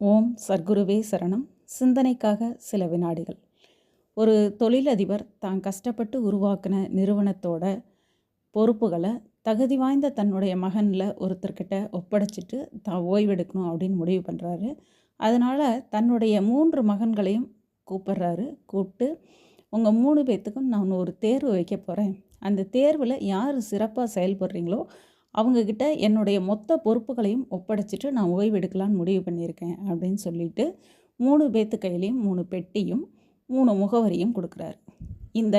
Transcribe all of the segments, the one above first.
ஓம் சர்க்குருவே சரணம். சிந்தனைக்காக சில வினாடிகள். ஒரு தொழிலதிபர் தான் கஷ்டப்பட்டு உருவாக்கின நிறுவனத்தோட பொறுப்புகளை தகுதி வாய்ந்த தன்னுடைய மகனில் ஒருத்தர்கிட்ட ஒப்படைச்சிட்டு தான் ஓய்வெடுக்கணும் அப்படின்னு முடிவு பண்ணுறாரு அதனால் தன்னுடைய மூன்று மகன்களையும் கூப்பிட்றாரு. கூப்பிட்டு உங்கள் மூணு பேர்த்துக்கும் நான் ஒரு தேர்வு வைக்க போகிறேன் அந்த தேர்வில் யார் சிறப்பாக செயல்படுறீங்களோ அவங்கக்கிட்ட என்னுடைய மொத்த பொறுப்புகளையும் ஒப்படைச்சிட்டு நான் ஓய்வெடுக்கலான்னு முடிவு பண்ணியிருக்கேன் அப்படின்னு சொல்லிட்டு மூணு பேத்து கையிலையும் மூணு பெட்டியும் மூணு முகவரியும் கொடுக்குறாரு. இந்த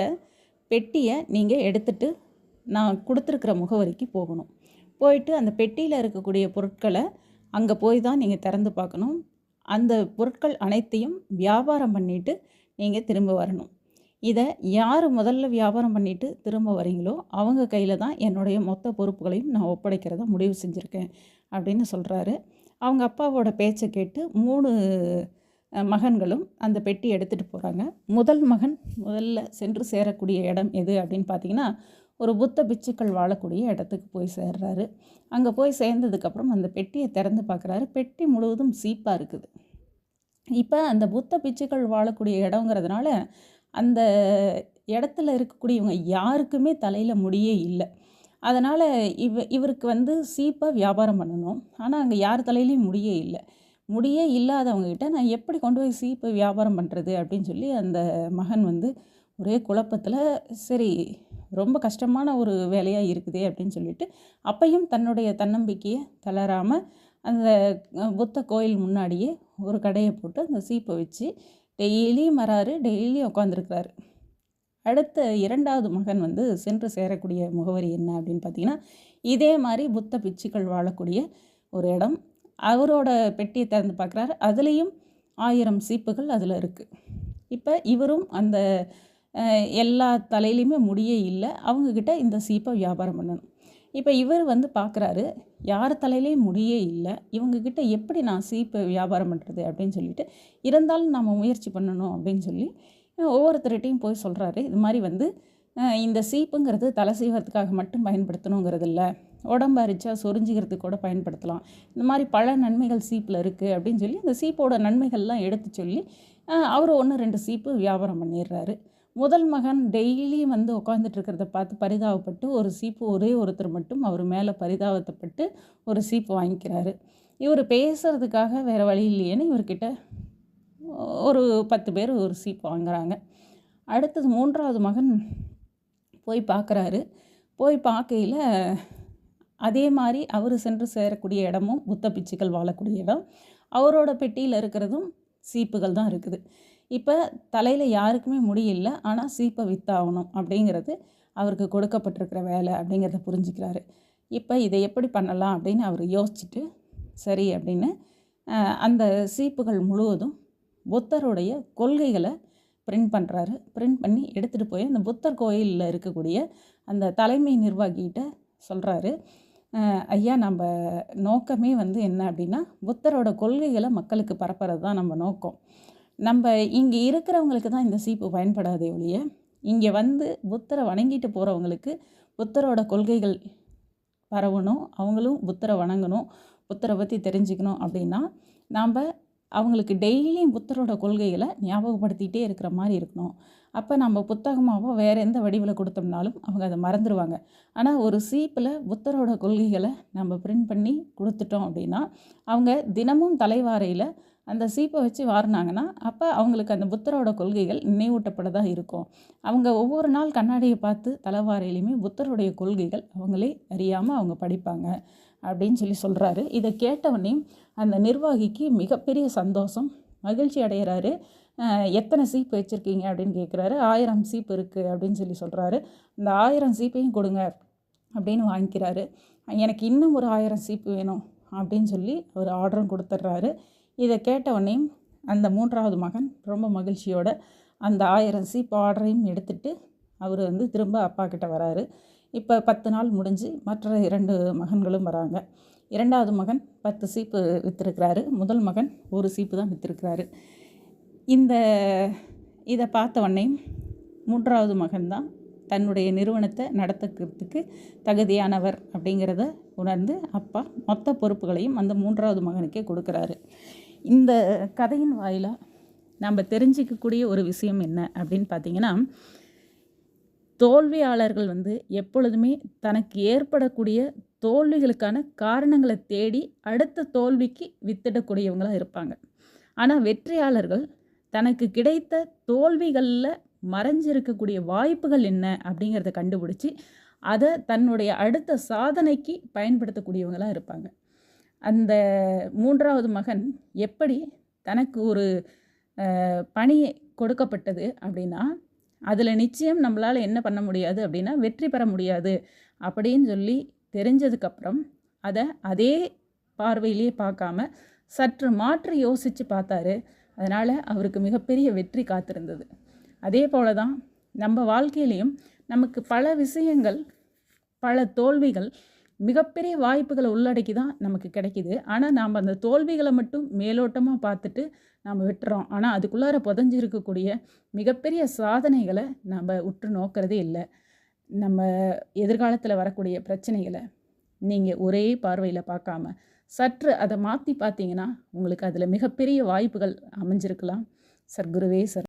பெட்டியை நீங்கள் எடுத்துட்டு நான் கொடுத்துருக்குற முகவரிக்கு போகணும். போயிட்டு அந்த பெட்டியில் இருக்கக்கூடிய பொருட்களை அங்கே போய் தான் நீங்கள் திறந்து பார்க்கணும். அந்த பொருட்கள் அனைத்தையும் வியாபாரம் பண்ணிவிட்டு நீங்கள் திரும்ப வரணும். இதை யார் முதல்ல வியாபாரம் பண்ணிவிட்டு திரும்ப வரீங்களோ அவங்க கையில் தான் என்னுடைய மொத்த பொறுப்புகளையும் நான் ஒப்படைக்கிறதா முடிவு செஞ்சுருக்கேன் அப்படின்னு சொல்கிறாரு அவங்க அப்பாவோட பேச்சை கேட்டு மூணு மகன்களும் அந்த பெட்டி எடுத்துகிட்டு போகிறாங்க முதல் மகன் முதல்ல சென்று சேரக்கூடிய இடம் எது அப்படின்னு பார்த்தீங்கன்னா ஒரு புத்த பிச்சுக்கள் வாழக்கூடிய இடத்துக்கு போய் சேர்றாரு. அங்கே போய் சேர்ந்ததுக்கப்புறம் அந்த பெட்டியை திறந்து பார்க்குறாரு பெட்டி முழுவதும் சீப்பாக இருக்குது. இப்போ அந்த புத்த பிச்சுக்கள் வாழக்கூடிய இடங்கிறதுனால அந்த இடத்துல இருக்கக்கூடியவங்க யாருக்குமே தலையில் முடியே இல்லை. அதனால் இவ இவருக்கு வந்து சீப்பாக வியாபாரம் பண்ணணும். ஆனால் அங்கே யார் தலையிலையும் முடியே இல்லை. முடியே இல்லாதவங்ககிட்ட நான் எப்படி கொண்டு போய் சீப்பை வியாபாரம் பண்ணுறது அப்படின்னு சொல்லி அந்த மகன் வந்து ஒரே குழப்பத்தில் சரி ரொம்ப கஷ்டமான ஒரு வேலையாக இருக்குதே அப்படின்னு சொல்லிட்டு அப்பையும் தன்னுடைய தன்னம்பிக்கையை தளராமல் அந்த புத்த கோயில் முன்னாடியே ஒரு கடையை போட்டு அந்த சீப்பை வச்சு டெய்லியும் வராரு டெய்லியும் உட்காந்துருக்கிறாரு அடுத்த இரண்டாவது மகன் வந்து சென்று சேரக்கூடிய முகவரி என்ன அப்படின்னு பார்த்தீங்கன்னா இதே மாதிரி புத்த பிச்சுக்கள் வாழக்கூடிய ஒரு இடம். அவரோட பெட்டியை திறந்து பார்க்குறாரு. அதுலேயும் ஆயிரம் சீப்புகள் அதில் இருக்குது இப்போ இவரும் அந்த எல்லா தலையிலையுமே முடியே இல்லை. அவங்கக்கிட்ட இந்த சீப்பை வியாபாரம் பண்ணணும். இப்போ இவர் வந்து பார்க்குறாரு யார் தலையிலேயும் முடியே இல்லை. இவங்கக்கிட்ட எப்படி நான் சீப்பு வியாபாரம் பண்ணுறது அப்படின்னு சொல்லிட்டு இருந்தாலும் நம்ம முயற்சி பண்ணணும். அப்படின்னு சொல்லி ஒவ்வொருத்தர்கிட்டையும் போய் சொல்கிறாரு இது மாதிரி வந்து இந்த சீப்புங்கிறது தலை சீவறதுக்காக மட்டும் பயன்படுத்தணுங்கிறது இல்லை உடம்பு அரிச்சா சொரிஞ்சிக்கிறதுக்கு கூட பயன்படுத்தலாம். இந்த மாதிரி பல நன்மைகள் சீப்பில் இருக்குது அப்படின்னு சொல்லி இந்த சீப்போட நன்மைகள்லாம் எடுத்து சொல்லி அவர் ஒன்று ரெண்டு சீப்பு வியாபாரம் பண்ணிடுறாரு. முதல் மகன் டெய்லியும் வந்து உட்காந்துட்டு இருக்கிறத பார்த்து பரிதாபப்பட்டு ஒரு சீப்பு ஒரே ஒருத்தர் மட்டும் அவர் மேலே பரிதாபத்தப்பட்டு ஒரு சீப்பு வாங்கிக்கிறாரு. இவர் பேசுகிறதுக்காக வேறு வழி இல்லையேன்னு இவர்கிட்ட ஒரு பத்து பேர் ஒரு சீப்பு வாங்குறாங்க. அடுத்தது மூன்றாவது மகன் போய் பார்க்குறாரு. போய் பார்க்கையில் அதே மாதிரி அவர் சென்று சேரக்கூடிய இடமும் புத்த பிச்சுக்கள் வாழக்கூடிய இடம். அவரோட பெட்டியில் இருக்கிறதும் சீப்புகள் தான் இருக்குது. இப்போ தலையில் யாருக்குமே முடியல ஆனால் சீப்பை வித்தாகணும் அப்படிங்கிறது அவருக்கு கொடுக்கப்பட்டிருக்கிற வேலை அப்படிங்கிறத புரிஞ்சுக்கிறாரு. இப்போ இதை எப்படி பண்ணலாம் அப்படின்னு அவர் யோசிச்சுட்டு சரி அப்படின்னு அந்த சீப்புகள் முழுவதும் புத்தருடைய கொள்கைகளை பிரிண்ட் பண்ணுறாரு பிரிண்ட் பண்ணி எடுத்துகிட்டு போய் அந்த புத்தர் கோயிலில் இருக்கக்கூடிய அந்த தலைமை நிர்வாகிகிட்ட சொல்கிறாரு ஐயா நம்ம நோக்கமே வந்து என்ன அப்படின்னா புத்தரோட கொள்கைகளை மக்களுக்கு பரப்புறது தான் நம்ம நோக்கம். நம்ம இங்கே இருக்கிறவங்களுக்கு தான் இந்த சீப்பு பயன்படாதே ஒழிய இங்கே வந்து புத்தரை வணங்கிட்டு போகிறவங்களுக்கு புத்தரோட கொள்கைகள் பரவணும். அவங்களும் புத்தரை வணங்கணும். புத்தரை பற்றி தெரிஞ்சுக்கணும் அப்படின்னா நாம் அவங்களுக்கு டெய்லியும் புத்தரோட கொள்கைகளை ஞாபகப்படுத்திகிட்டே இருக்கிற மாதிரி இருக்கணும். அப்போ நம்ம புத்தகமாகவோ வேறு எந்த வடிவில் கொடுத்தோம்னாலும் அவங்க அதை மறந்துடுவாங்க ஆனால் ஒரு சீப்பில் புத்தரோட கொள்கைகளை நம்ம பிரிண்ட் பண்ணி கொடுத்துட்டோம் அப்படின்னா அவங்க தினமும் தலைவாரையில் அந்த சீப்பை வச்சு வாரினாங்கன்னா அப்போ அவங்களுக்கு அந்த புத்தரோட கொள்கைகள் நினைவூட்டப்படதாக இருக்கும். அவங்க ஒவ்வொரு நாள் கண்ணாடியை பார்த்து தலைவாரையிலையுமே புத்தருடைய கொள்கைகள் அவங்களே அறியாமல் அவங்க படிப்பாங்க. அப்படின்னு சொல்லி சொல்கிறாரு இதை கேட்டவொடனே அந்த நிர்வாகிக்கு மிகப்பெரிய சந்தோஷம் மகிழ்ச்சி அடைகிறாரு எத்தனை சீப்பு வச்சுருக்கீங்க? அப்படின்னு கேட்குறாரு ஆயிரம் சீப்பு இருக்குது அப்படின்னு சொல்லி சொல்கிறாரு இந்த ஆயிரம் சீப்பையும் கொடுங்க அப்படின்னு வாங்கிக்கிறாரு. எனக்கு இன்னும் ஒரு ஆயிரம் சீப்பு வேணும் அப்படின்னு சொல்லி அவர் ஆர்டரும் கொடுத்துட்றாரு. இதை கேட்டவொடனே அந்த மூன்றாவது மகன் ரொம்ப மகிழ்ச்சியோட அந்த ஆயிரம் சீப்பு ஆர்டரையும் எடுத்துட்டு அவர் வந்து திரும்ப அப்பா கிட்ட வராரு. இப்போ பத்து நாள் முடிஞ்சு மற்ற இரண்டு மகன்களும் வராங்க. இரண்டாவது மகன் பத்து சீப்பு விற்றுருக்கிறாரு முதல் மகன் ஒரு சீப்பு தான் விற்றுருக்கிறாரு இந்த இதை பார்த்த உடனே மூன்றாவது மகன்தான் தன்னுடைய நிறுவனத்தை நடத்துக்கிறதுக்கு தகுதியானவர் அப்படிங்கிறத உணர்ந்து அப்பா மொத்த பொறுப்புகளையும் அந்த மூன்றாவது மகனுக்கே கொடுக்குறாரு. இந்த கதையின் வாயிலாக நம்ம தெரிஞ்சிக்கக்கூடிய ஒரு விஷயம் என்ன அப்படின்னு பார்த்தீங்கன்னா தோல்வியாளர்கள் வந்து எப்பொழுதுமே தனக்கு ஏற்படக்கூடிய தோல்விகளுக்கான காரணங்களை தேடி அடுத்த தோல்விக்கு வித்திடக்கூடியவங்களாக இருப்பாங்க. ஆனால் வெற்றியாளர்கள் தனக்கு கிடைத்த தோல்விகளில் மறைஞ்சிருக்கக்கூடிய வாய்ப்புகள் என்ன அப்படிங்கிறத கண்டுபிடிச்சி அதை தன்னுடைய அடுத்த சாதனைக்கு பயன்படுத்தக்கூடியவங்களாக இருப்பாங்க. அந்த மூன்றாவது மகன் எப்படி தனக்கு ஒரு பணி கொடுக்கப்பட்டது அப்படின்னா அதில் நிச்சயம் நம்மளால் என்ன பண்ண முடியாது அப்படின்னா வெற்றி பெற முடியாது அப்படின்னு சொல்லி தெரிஞ்சதுக்கப்புறம் அதை அதே பார்வையிலேயே பார்க்காம சற்று மாற்றி யோசித்து பார்த்தாரு. அதனால் அவருக்கு மிகப்பெரிய வெற்றி காத்திருந்தது. அதே போல தான் நம்ம வாழ்க்கையிலையும் நமக்கு பல விஷயங்கள் பல தோல்விகள் மிகப்பெரிய வாய்ப்புகளை உள்ளடக்கி தான் நமக்கு கிடைக்கிது. ஆனால் நாம் அந்த தோல்விகளை மட்டும் மேலோட்டமாக பார்த்துட்டு நாம் விட்டுறோம். ஆனால் அதுக்குள்ளார புதஞ்சிருக்கக்கூடிய மிகப்பெரிய சாதனைகளை நம்ம உற்று நோக்கிறதே இல்லை. நம்ம எதிர்காலத்தில் வரக்கூடிய பிரச்சனைகளை நீங்கள் ஒரே பார்வையில் பார்க்காம சற்று அதை மாற்றி பார்த்தீங்கன்னா உங்களுக்கு அதில் மிகப்பெரிய வாய்ப்புகள் அமைஞ்சிருக்கலாம். சர்க்குருவே சர்